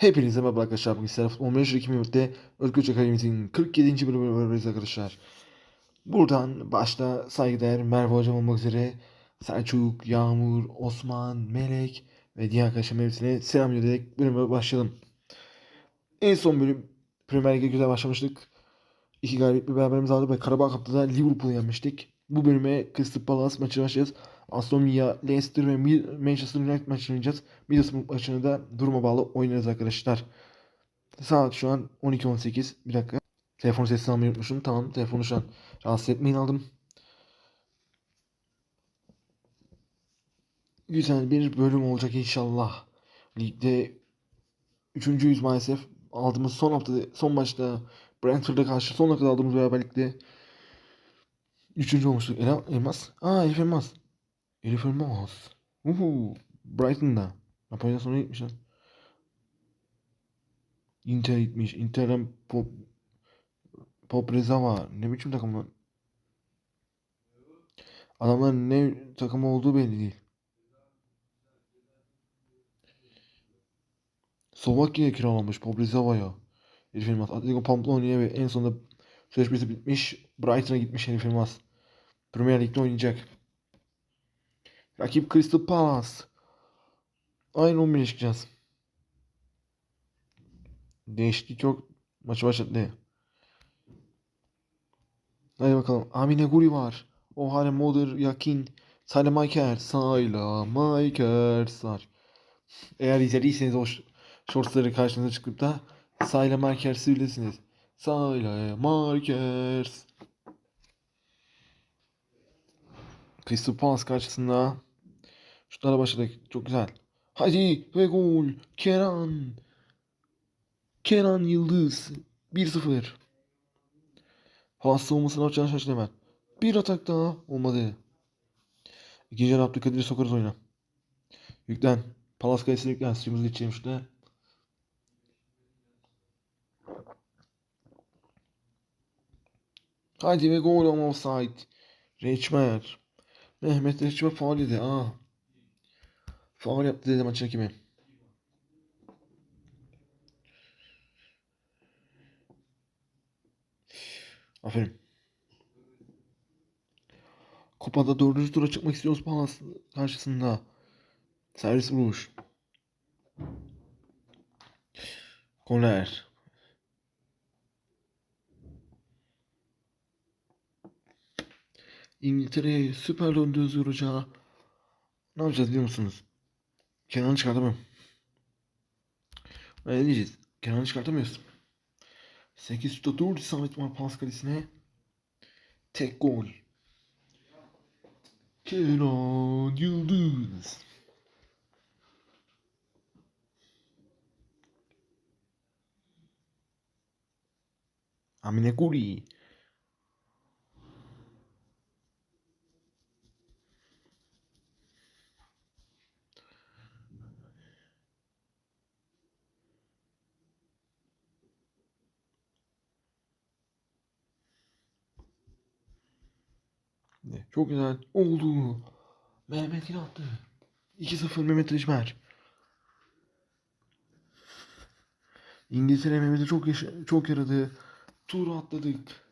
Hepinize merhaba arkadaşlar. Bugün sizlerle Futbol Manager 2004'te Özgürce Akademisi'nin 47. bölümünü beraberiz arkadaşlar. Buradan başta saygıdeğer Merve Hocam olmak üzere Selçuk, Yağmur, Osman, Melek ve diğer arkadaşlarım hepsine selam ederek bölüme başlayalım. En son bölüm Premier Lig'e güzel başlamıştık. İki galibiyet bir beraberimiz aldı ve Karabağ Cup'ta da Liverpool'u yenmiştik. Bu bölüme Crystal Palace maçı başlayacağız. Aston Villa, Leicester ve Manchester United maçını oynayacağız. Middlesbrough maçını da duruma bağlı oynarız arkadaşlar. Saat şu an 12.18. Bir dakika. Telefonu sesini almayı unutmuşum. Tamam telefonu şu an rahatsız etmeyin aldım. Güzel bir bölüm olacak inşallah. Ligde üçüncüyüz maalesef. Aldığımız son hafta son maçta Brentford'a karşı son dakikada aldığımız beraberlikte üçüncü olmuştuk. Elmas. Aa Elif Elmas. Elif Elmas. Uhu. Brighton'da. Napoli'den sonra gitmiş lan. Inter gitmiş. Inter'den Pop Poprezava. Ne biçim takım lan? Adamların ne takımı olduğu belli değil. Slovakya'ya kiralanmış Pobrezava'ya. Herif Yılmaz. Atletico Pamplona'ya ve en sonunda sözleşmesi bitmiş. Brighton'a gitmiş Herif Yılmaz. Premier Lig'de oynayacak. Rakip Crystal Palace. Aynı 11'e çıkacağız. Değişti çok. Maçı başlattı. Hadi bakalım. Amine Guri var. Ohare Moder Yakin. Sayla Mayker. Sayla. Sar. Eğer izlediyseniz o shortsları karşınıza çıkıp da Sayla Mayker söylesiniz. Sayla Mayker. Crystal Palace karşısında şutlara başladık. Çok güzel. Hadi ve gol. Kenan. Kenan Yıldız. 1-0. Pas savunmasını yapacağını şaşırdı hemen. Bir atak daha olmadı. İkinci yarı Abdülkadir'i sokarız oyuna. Yüklen. Palas kalesine yüklen. Suyumuzu geçelim şurada. Hadi ve gol ama offside. Reçmer. Mehmet Reçmer faul dedi. Aa. Faul yaptı dedi maçın hakemi. Aferin. Kupada dördüncü tura çıkmak istiyoruz Palace karşısında. Servis vuruş. Korner. İngiltere'ye süper döndü Özgür. Ne yapacağız biliyor musunuz? Kenan'ı çıkartamıyorum. Öyle diyeceğiz. Kenan'ı çıkartamıyoruz. 8 şutta 4 isabet var pas kalesine. Tek gol. Kenan Yıldız. Amine Guri. Ne? Çok güzel oldu. Mehmet yine attı. 2-0 Mehmet Reçmer. İngiltere Mehmet'e çok çok yaradı. Tur atladık.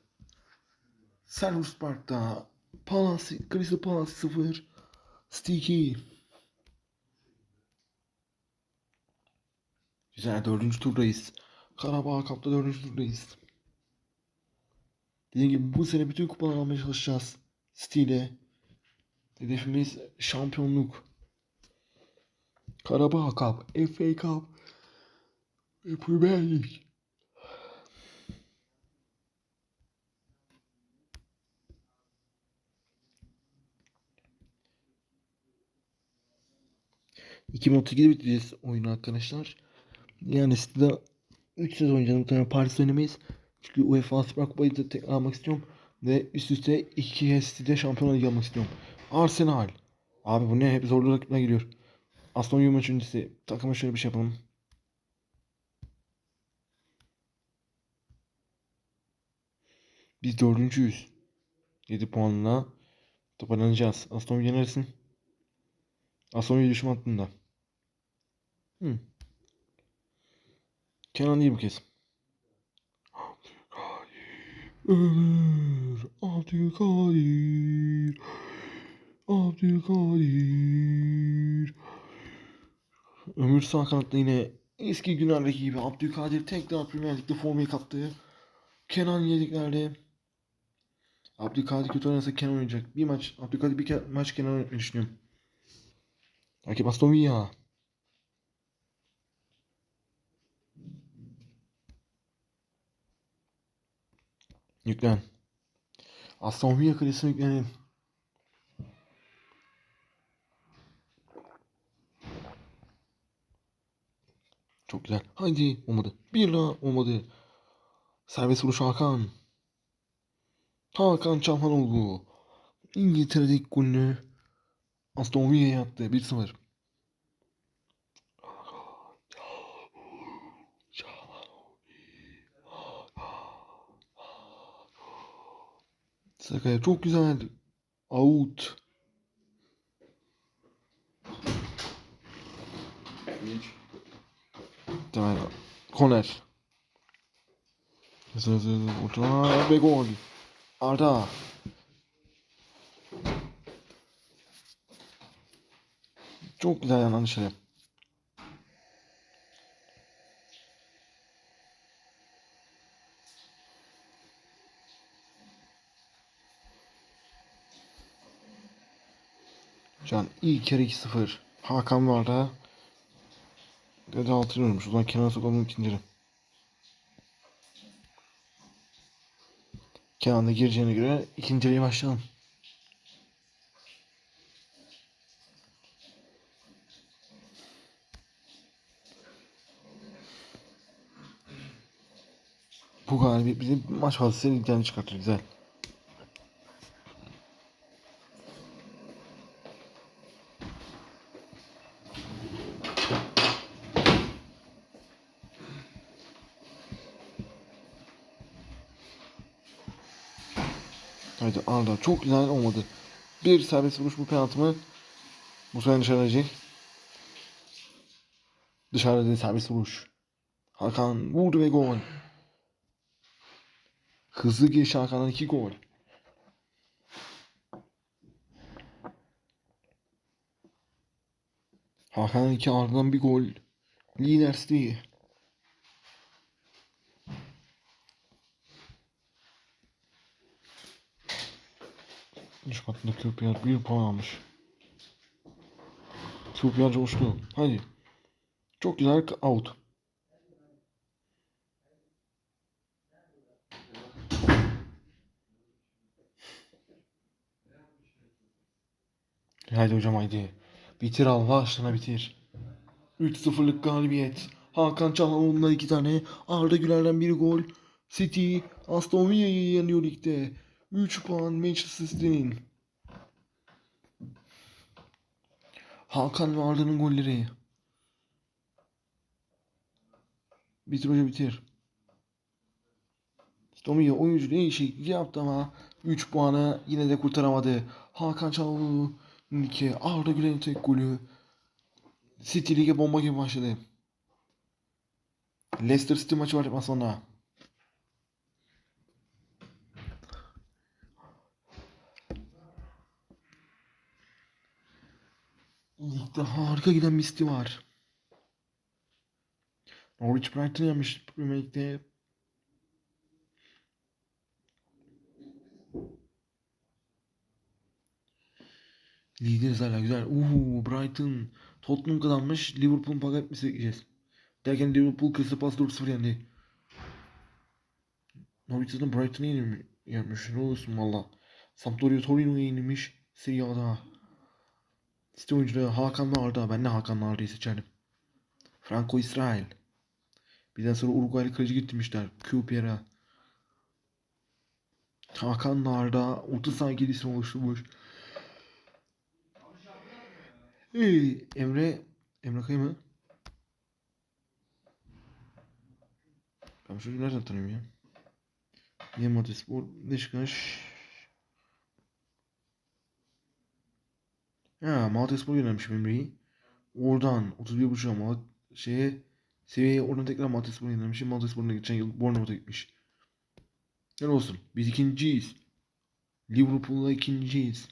Selhurst Park'ta Palace, Crystal Palace 0. Sticky. Güzel dördüncü turdayız. Karabağ Cup'ta dördüncü turdayız. Dediğim gibi bu sene bütün kupaları almaya çalışacağız. İle. Hedefimiz şampiyonluk. Karabağ Cup, FA Cup ve Premier. ...2032'de bitireceğiz oyunu arkadaşlar. Yani City'de 3 sezon oynayacağız. Muhtemelen Paris oynamayız. Çünkü UEFA Süper Kupayı da tekrar almak istiyorum. Ve üst üste 2 kez City'de Şampiyonlar Ligi almak istiyorum. Arsenal. Abi bu ne? Hep zorlu rakipler geliyor. Aston Villa öncesi takıma şöyle bir şey yapalım. Biz dördüncüyüz. 7 puanla toparlanacağız. Aston Villa neresin? Aston Villa düşman hattında. Hı. Kenan değil bu kez. Ömür Abdülkadir Abdülkadir Ömür sağ kanatta yine eski günlerdeki gibi Abdülkadir tekrar Premier Lig'de formayı kaptı. Kenan yedeklerde. Abdülkadir kötü oynarsa Kenan oynayacak. Bir maç Abdülkadir bir maç Kenan oynatmayı düşünüyorum. Rakip Aston Villa. Yüklen. Aston Villa kalesine yüklenelim. Çok güzel. Haydi. Olmadı. Bir daha olmadı. Serbest vuruş Hakan. Hakan Çalhanoğlu. İngiltere'de ilk golünü Aston Villa'ya attı. 1-0. Sakaya çok güzel. Out. Tamam. Korner. Hızlı hızlı hızlı. Orta ve gol. Arda. Çok güzel yanan dışarı. Can ilk kere 2-0. Hakan var da. Dedi hatırlıyorum. Şuradan kenara sokalım ikinci. Kenan da gireceğine göre ikinciliğe başlayalım. Bu galibiyet bizi maç fazlasıyla ligden çıkartır güzel. Haydi Arda çok güzel olmadı. Bir serbest vuruş bu penaltı? Bu sefer dışarı gelecek. Dışarıda değil serbest vuruş. Hakan vurdu ve gol. Hızlı giriş Hakan'dan iki gol. Hakan'dan iki ardından bir gol. Liners'ti. İş katında Köpyer bir puan almış. Köpyer coştu. Hadi. Çok güzel out. Haydi hocam haydi. Bitir Allah aşkına bitir. 3-0'lık galibiyet. Hakan Çalhanoğlu'ndan iki tane. Arda Güler'den bir gol. City Aston Villa'yı yeniyor ligde. 3 puan Manchester City'nin. Hakan ve Arda'nın golleri. Bitir hoca bitir. Villa oyuncu değişiklik yaptı ama 3 puanı yine de kurtaramadı. Hakan Çalhanoğlu iki Arda Güler'in tek golü. City lige bomba gibi başladı. Leicester City maçı var sonra. Ligde harika giden bir City var. Norwich Brighton yenmiş Premier Lig'de. Lideriz hala güzel. Uuu Brighton. Tottenham kazanmış. Liverpool'un paga etmesi bekleyeceğiz. Derken Liverpool Crystal Palace 4-0 yendi. Norwich zaten Brighton'ı yenilmiş. Ne olursun valla. Sampdoria Torino'yu yenilmiş. Serie A'da. City oyuncuları Hakan ve Arda. Ben de Hakan'la Arda'yı seçerdim. Franco İsrail. Bizden sonra Uruguaylı kaleci getirmişler. QPR'a. Hakan'la Arda 30 saniyede isim oluşturmuş. Hey, Emre Emre Kayı mı? Ben bu çocuğu nereden tanıyorum ya? Niye Motorspor Beşiktaş Ya Motorspor yönelmiş Emre'yi. Oradan 31 buçuk ama şeye Seviyeye oradan tekrar Manchester'a yenilmiş. Manchester'a geçen yıl Bournemouth'a gitmiş. Ne olsun. Biz ikinciyiz. Liverpool'la ikinciyiz.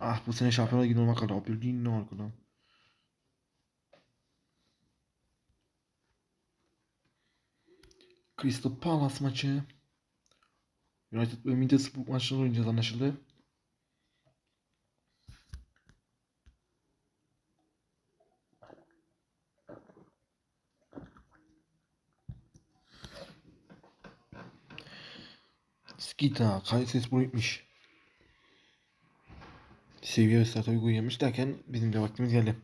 Ah bu sene Şampiyonlar Ligi olmak kadar. Aberdeen ne arkadan. Crystal Palace maçı. United ve Middlesbrough maçları oynayacağız anlaşıldı. Skita, Kayserispor gitmiş. Seviye ve statü uygun yemiş derken bizim de vaktimiz geldi.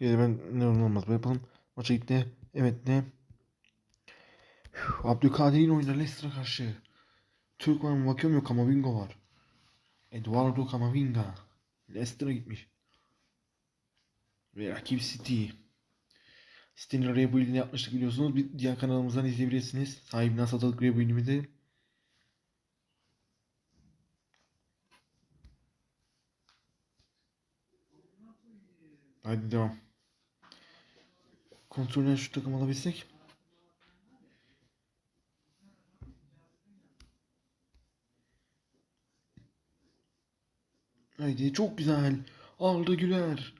Yani ben ne olmaz böyle yapalım. Maça gitti. Evet ne? Abdülkadir'in oyunda Leicester'a karşı. Türk var mı bakıyorum yok Kamavinga var. Eduardo Camavinga. Leicester'a gitmiş. Ve rakip City. City'nin rebuild'ini yapmıştık biliyorsunuz. Bir diğer kanalımızdan izleyebilirsiniz. Sahibinden satılık rebuild'imi de. Haydi devam. Kontrolden şu takım alabilsek. Haydi çok güzel. Arda Güler.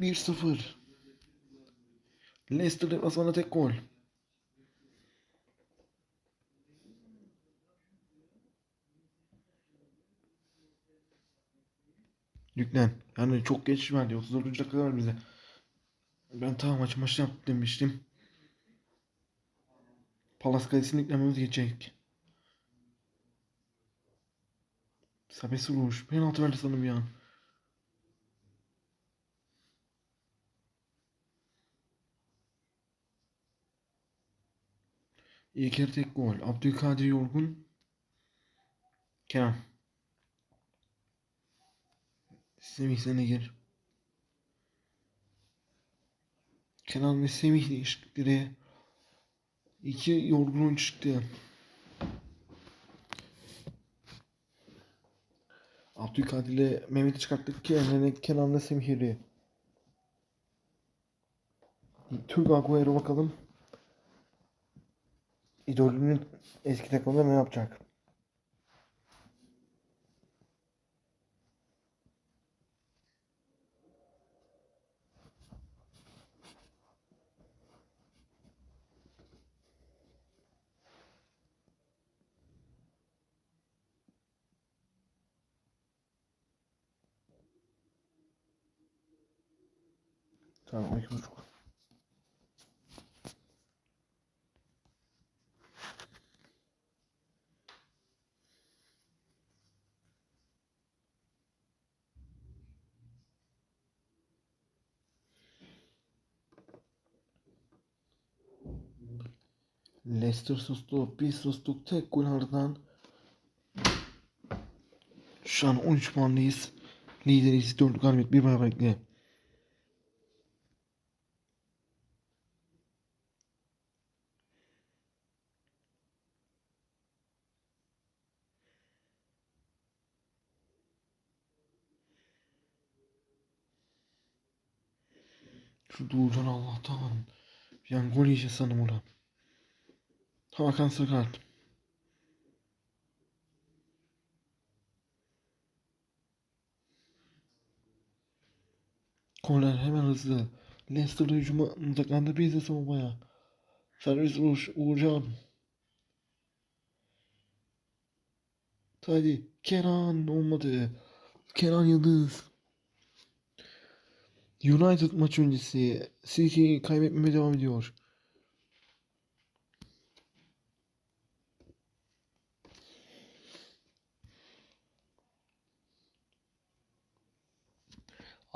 1-0. Leicester deplasmanda tek gol. Yüklen. Yani çok geç verdi. 34. dakika var bize. Ben tamam maç maç yaptım demiştim. Palas kalesini yüklememiz geçecek. Sabesi vuruş. Penaltı verdi sanırım bir an. İlk tek gol. Abdülkadir Yorgun. Kenan. Semih sen de gir. Kenan ve Semih değişiklikleri. İki yorgun çıktı. Abdülkadir ile Mehmet'i çıkarttık ki yani Kenan'la Semih'i. Türk Agüero bakalım. İdolünün eski takımında ne yapacak? Tamam, iki. Leicester sustu. Biz sustuk. Tek gol ardından şu an 13 puanlıyız. Lideriz. 4 galibiyet. Bir beraberlikle. Şu Doğucan Allah'tan. An gol yiyeceğiz sanırım orada. Hakan Sakat. Korner hemen hızlı. Leicester'da hücuma uzaklandı biz de savunmaya. Servis vuruş Uğurcan. Hadi Kenan olmadı. Kenan Yıldız. United maç öncesi City kaybetmeye devam ediyor.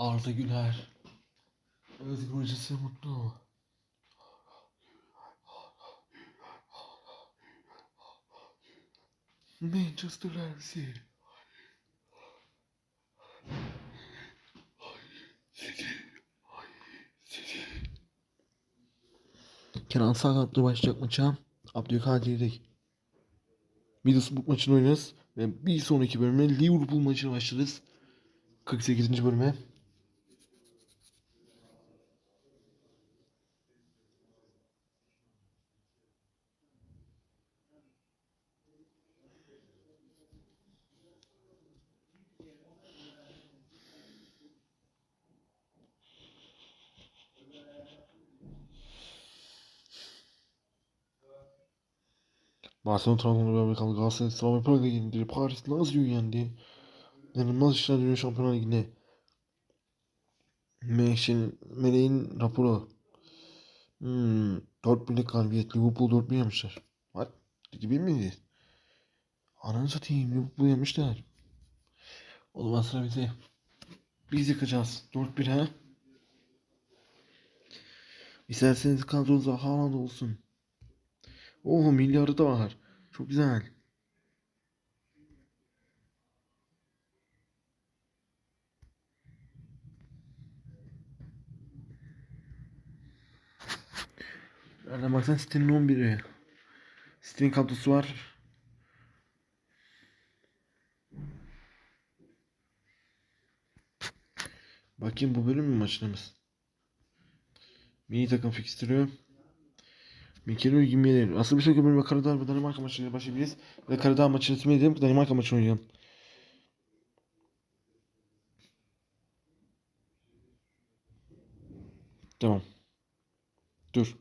Arda Güler. Özgür hocası mutlu. Manchester FC. Kenan sakatlı başlayacak maça. Abdülkadir değil. Middlesbrough maçını oynarız. Ve bir sonraki bölüme Liverpool maçına başlarız. 48. bölüme. Barcelona Trabzon'la beraber kaldı. Galatasaray Slavia Prag'a yenildi. Paris Lazio'yu yendi. İnanılmaz işler dönüyor Şampiyonlar Ligi'nde. Meleğin, Meleğin raporu. Hmm, 4-1'lik galibiyet. Liverpool 4-1 yemişler. What? Ligi bir miydi? Ananı satayım. Liverpool yemişler. O zaman sıra bize. Biz yıkacağız. 4-1 ha? İsterseniz kadronuzda Haaland olsun. Oh milyarı da var. Çok güzel. Nereden baksan City'nin 11'i. City'nin kadrosu var. Bakayım bu bölüm mü maçlarımız? Milli takım fikstürü. Mikel 27. Asıl bir sonraki bölümde Karadağ ve Danimarka maçıyla başlayabiliriz. Ve Karadağ maçını tüm edelim. Danimarka maçını oynayalım. Tamam. Dur.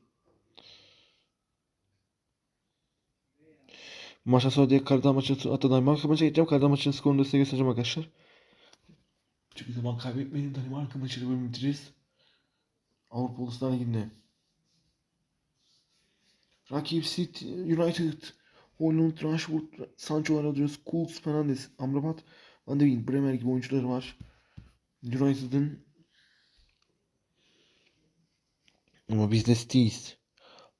Maçtan sonra diye Karadağ maçını hatta Danimarka maçına geçeceğim. Karadağ maçının skorunu da size göstereceğim arkadaşlar. Çünkü zaman kaybetmeyin. Danimarka maçıyla bölüm bitiririz. Avrupa Uluslar Ligi'nde. Rakip City, United, Holland, Rashford, Sancho, Rodriguez, Kultz, Fernandes, Amrabat, Van de Beek, Bremer gibi oyuncuları var. United'ın ama biz de City'yiz.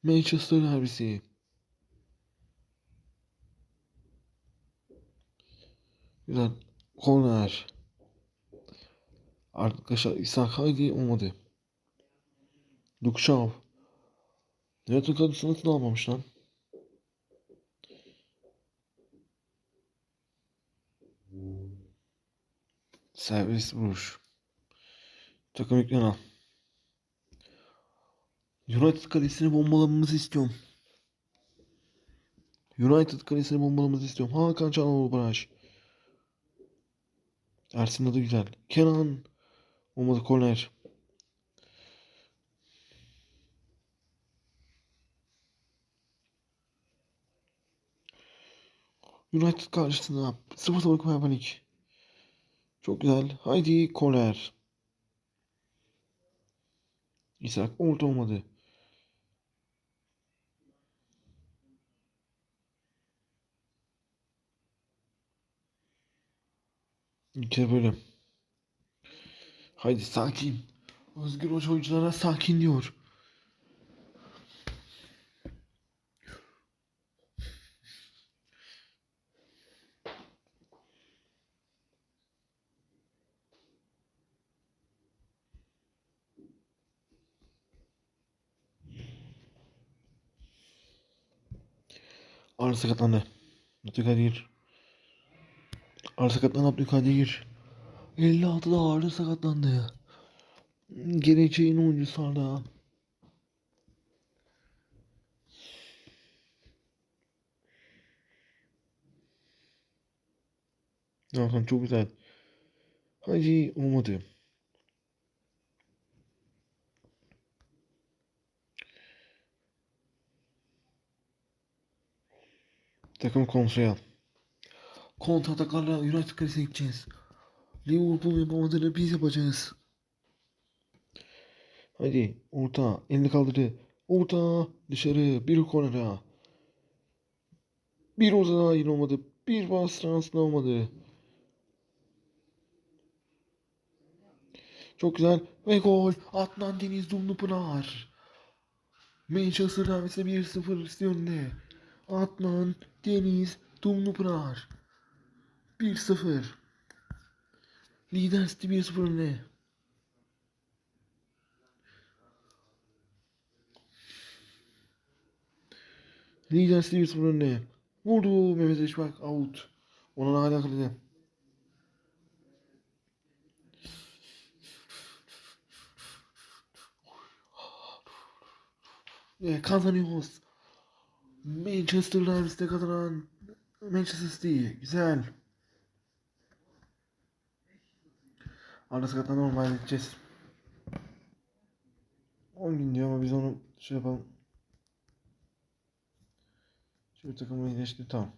Manchester derbisi. Güzel. Corner. Arkadaşlar İshak haydi olmadı. Luke Shaw. Yönetim kadrosunu nasıl almamış lan? Servis vuruş. Takım yüklen al. United kalesini bombalamamızı istiyorum. United kalesini bombalamamızı istiyorum. Hakan Çalhanoğlu Baraj. Ersin adı güzel. Kenan. Olmadı korner. United karşısında 0-0 Kupa Panik. Çok güzel. Haydi korner. İshak orta olmadı. İki böyle. Haydi sakin. Özgür Hoca oyunculara sakin diyor. Arda sakatlandı. Abdülkadir. Arda sakatlandı Abdülkadir. 56'da Arda sakatlandı. Geleceğin oyuncusu Arda. Hakan çok güzel. Hacı olmadı. Takım kontrol. Kontra ataklarla United kalesine gideceğiz. Liverpool yapamadığını biz yapacağız. Hadi orta elini kaldırdı. Orta dışarı bir kornera. Bir ortada yine olmadı. Bir bas transla olmadı. Çok güzel ve gol. Adnan Deniz Dumlupınar. Manchester derbisi 1-0 istiyor önünde. Deniz Dumlupınar. 1-0. Lider City 1-0 önüne. Lider City 1-0 önüne. Vurdu Mehmet Eşbak out. Onun hala kalede. Ve kazanıyoruz. Manchester Derby'de kazanan Manchester City. Güzel. Arda sakatla normal edeceğiz. 10 gün diyor ama biz onu şey yapalım. Şöyle takımı iyileşti tamam.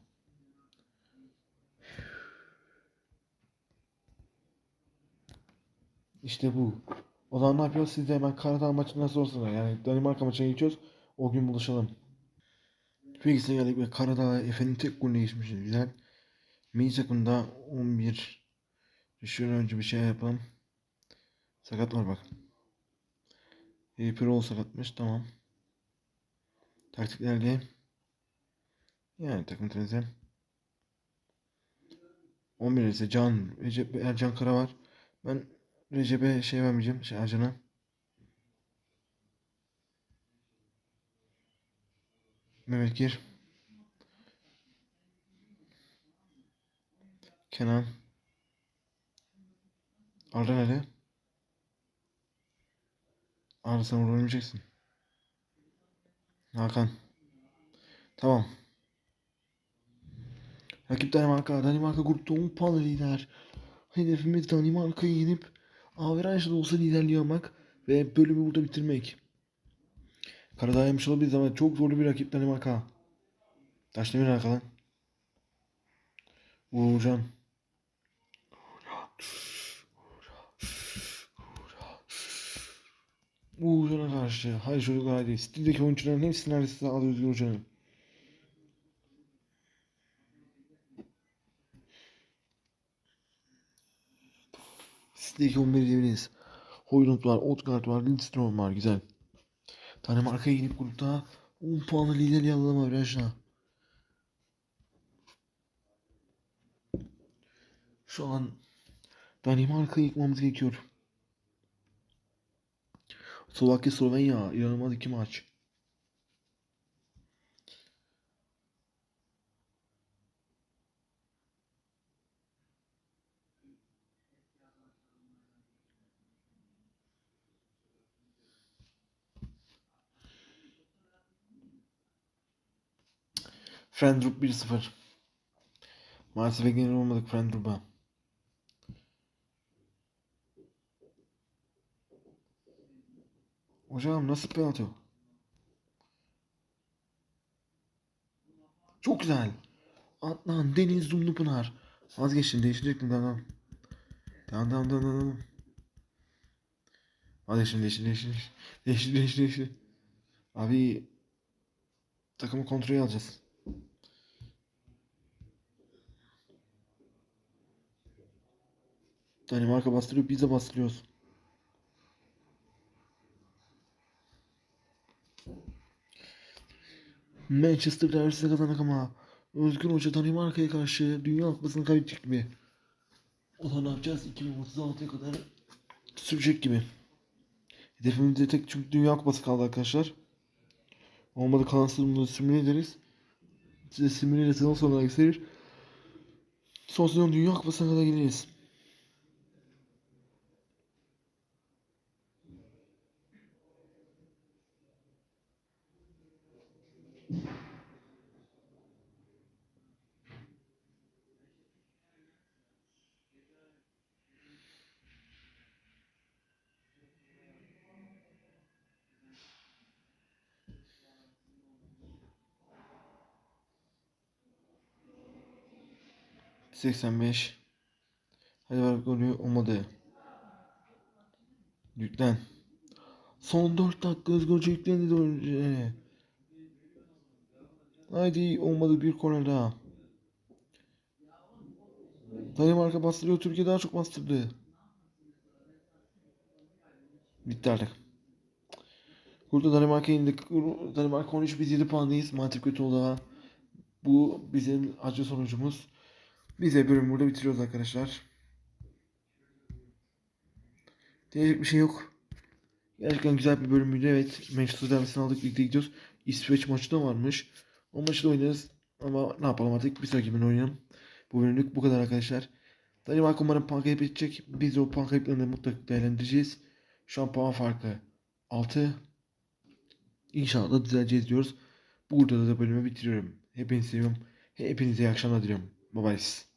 İşte bu. O zaman ne yapıyoruz? Siz de hemen Karadağ maçı nasıl olsa yani Danimarka maçına geçiyoruz. O gün buluşalım. Peki geldik ve Karadağ Efe'nin tek golüne geçmişiz. Güzel. Milli takımda 11 Şöyle önce bir şey yapalım. Sakat var bak. Pirol sakatmış tamam. Taktiklerle yani takım temize. 11 ise Can, Recep Ercan Kara var. Ben Recep'e şey vermeyeceğim. Şey Ercan'a. Mehmet Gir. Kenan. Arda nerede? Arda sen orada ölmeyeceksin. Hakan. Tamam. Rakip Danimarka. Danimarka grupta 10 puanla lider. Hedefimiz Danimarka'yı yenip averajla olsa liderliği almak ve bölümü burada bitirmek. Karadağ yemiş olabiliriz ama çok zorlu bir rakip Danimarka. Taşdemir arkadan. Uğurcan. Uğurcan'a karşı. Hayır çocuklar hadi. City'deki oyuncuların hepsini neredeyse aldı Özgür Hoca'nın. City'deki 11 diyebiliriz. Hoylund var, Odegaard var, Lindstrom var. Güzel. Danimarka'ya yenip grupta 10 puanlı liderliği alalım averajla. Şu an Danimarka'yı yıkmamız gerekiyor. Slovakya Slovenya inanılmaz iki maç. Frendrup 1-0. Maalesef beklenir olmadık Frendrup'a. Hocam nasıl penaltı? Çok güzel. Adnan Deniz Dumlupınar. Vazgeçtin değiştirecektim tamam. Tamam tamam tamam tamam. Vazgeçtin değiştir değiştir. Değiştir değiştir değiştir. Abi takımı kontrol alacağız. Danimarka bastırıyor. Biz de bastırıyoruz. Manchester derbisini kazandık ama Özgür Hoca Danimarka'ya karşı Dünya Kupası'nı kaybedecek gibi. O zaman ne yapacağız? 2036'ya kadar sürecek gibi. Hedefimizde tek çünkü Dünya Kupası kaldı arkadaşlar. Olmadı kalan sezonunu simüle ederiz. Size simüle ile sezon sonuna gösterir. Son sezon Dünya Kupası'na kadar gideriz. 85 Hadi var oluyor olmadı. Yüklen. Son 4 dakika özgürce yüklendi önce. Haydi olmadı bir korner daha. Danimarka bastırıyor. Türkiye daha çok bastırdı. Bitti artık. Burada Danimarka indik. Danimarka 13 biz 7 puandayız. Mantık kötü olarak. Bu bizim acı sonucumuz. Biz de bölümü burada bitiriyoruz arkadaşlar. Diyecek bir şey yok. Gerçekten güzel bir bölümüydü. Evet. Manchester derbisini aldık. Ligde gidiyoruz. İsveç maçı da varmış. O maçı da oynarız. Ama ne yapalım artık. Bir sonraki gün oynayalım. Bu bölümlük bu kadar arkadaşlar. Danimarka umarım puan kaybedecek. Biz de o puan kayıplarını mutlaka değerlendireceğiz. Şu an puan farkı 6. İnşallah düzeleceğiz diyoruz. Burada da bölümü bitiriyorum. Hepinizi seviyorum. Hepinize iyi akşamlar diliyorum. Bye bye.